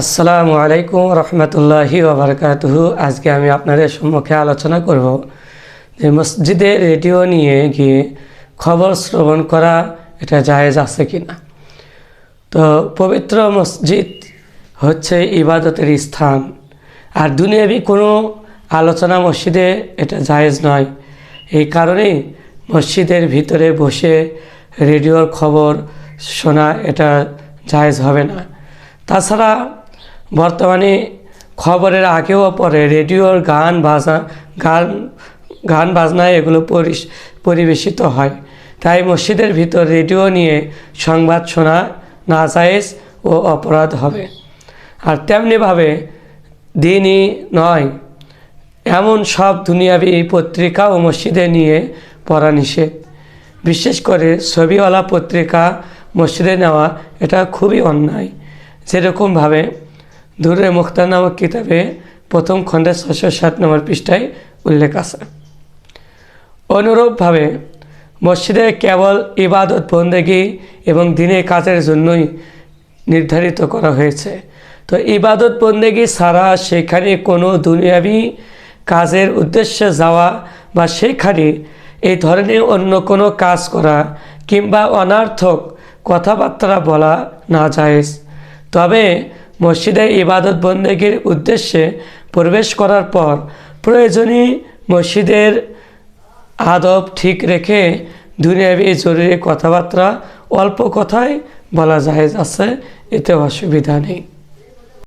আসসালামু আলাইকুম রহমতুল্লাহি ওবরকাতুহু আজকে আমি আপনাদের সম্মুখে আলোচনা করব যে মসজিদে রেডিও নিয়ে গিয়ে খবর শ্রবণ করা এটা জায়েজ আছে কি না। তো পবিত্র মসজিদ হচ্ছে ইবাদতের স্থান। আর দুনিয়াবি কোনো আলোচনা মসজিদে এটা জায়েজ নয়। এই কারণেই মসজিদের ভিতরে বসে রেডিওর খবর শোনা এটা জায়েজ হবে না। তাছাড়া বর্তমানে খবরের আগেও পরে রেডিওর গান বাজনা, গান গান বাজনায় এগুলো পরিবেশিত হয়। তাই মসজিদের ভিতর রেডিও নিয়ে সংবাদ শোনা নাজায়েজ ও অপরাধ হবে। আর তেমনিভাবে দিনই নয়, এমন সব দুনিয়াবি পত্রিকা ও মসজিদে নিয়ে পড়া নিষেধ। বিশেষ করে ছবিওয়ালা পত্রিকা মসজিদে নেওয়া এটা খুবই অন্যায়। যেরকমভাবে দূরে মুক্তার নামক কিতাবে প্রথম খণ্ডে ছশো সাত নম্বর পৃষ্ঠায় উল্লেখ আছে। অনুরূপভাবে মসজিদে কেবল ইবাদত, বন্দেগি এবং দিনে কাজের জন্যই নির্ধারিত করা হয়েছে। তো ইবাদত, বন্দেগি ছাড়া সেখানে কোনো দুনিয়াবি কাজের উদ্দেশ্যে যাওয়া বা সেখানে এই ধরনের অন্য কোনো কাজ করা কিংবা অনার্থক কথাবার্তা বলা না যায়। তবে মসজিদে ইবাদত বন্দেগীর উদ্দেশ্যে প্রবেশ করার পর প্রয়োজনীয় মসজিদের আদব ঠিক রেখে দুনিয়াবি জরুরি কথাবার্তা অল্প কথায় বলা যায় আছে, এতে অসুবিধা নেই।